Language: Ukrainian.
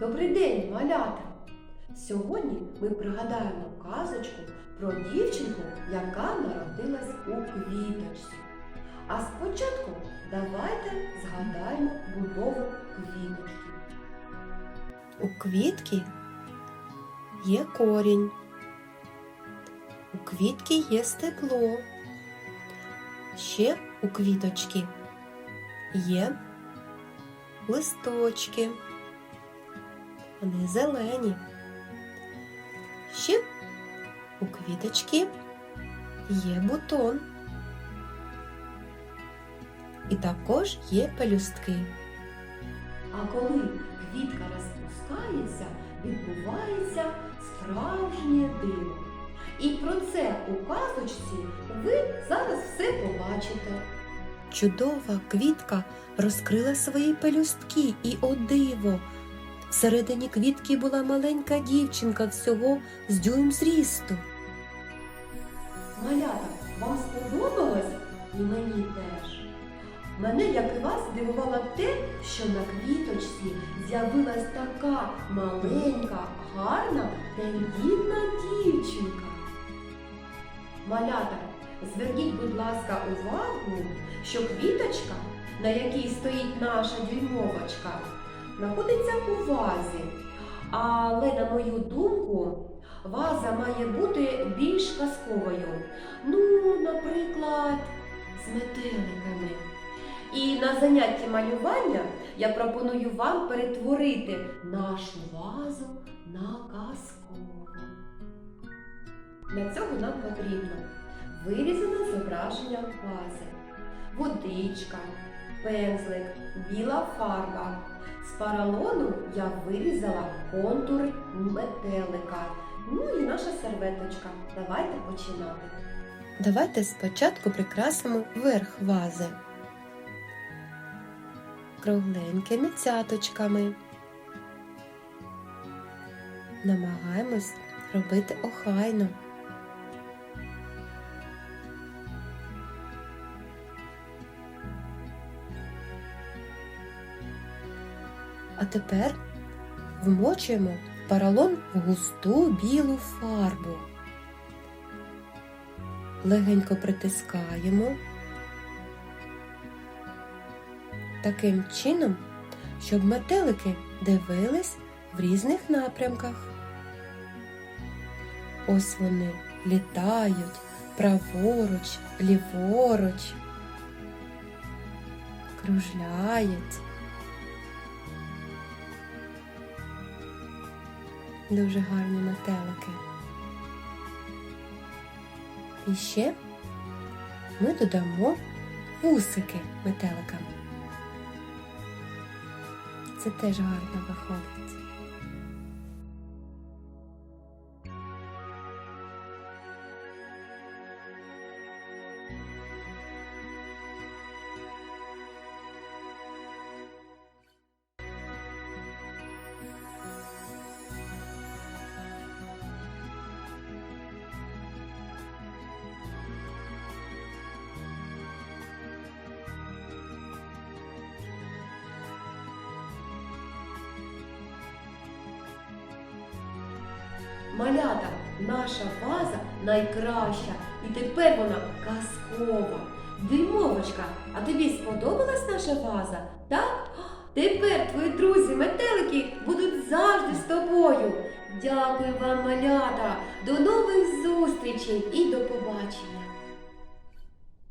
Добрий день, малята! Сьогодні ми пригадаємо казочку про дівчинку, яка народилась у квіточці. А спочатку давайте згадаємо будову квіточки. У квітки є корінь. У квітки є стебло. Ще у квіточки є листочки. Вони зелені. Ще у квіточки є бутон. І також є пелюстки. А коли квітка розпускається, відбувається справжнє диво. І про це у казочці ви зараз все побачите. Чудова квітка розкрила свої пелюстки і о диво. Всередині квітки була маленька дівчинка всього з дюйм зрісту. Малята, вам сподобалось? І мені теж. Мене, як і вас, дивувало те, що на квіточці з'явилась така маленька, гарна, тендітна дівчинка. Малята, зверніть, будь ласка, увагу, що квіточка, на якій стоїть наша дюймовочка, знаходиться у вазі. Але, на мою думку, ваза має бути більш казковою. Ну, наприклад, з метеликами. І на занятті малювання я пропоную вам перетворити нашу вазу на казкову. Для цього нам потрібно вирізане зображення вази, водичка, пензлик, біла фарба. З паралону я вирізала контур метелика. Ну і наша серветочка. Давайте починати. Давайте спочатку прикрасимо верх вази кругленькими цяточками. Намагаємось робити охайно. А тепер вмочуємо паралон в густу білу фарбу. Легенько притискаємо таким чином, щоб метелики дивились в різних напрямках. Ось вони літають праворуч, ліворуч, кружляють. Дуже гарні метелики. І ще ми додамо вусики метеликам. Це теж гарно виходить. Малята, наша ваза найкраща, і тепер вона казкова. Димовочка, а тобі сподобалась наша ваза? Так? Тепер твої друзі метелики будуть завжди з тобою. Дякую вам, малята. До нових зустрічей і до побачення.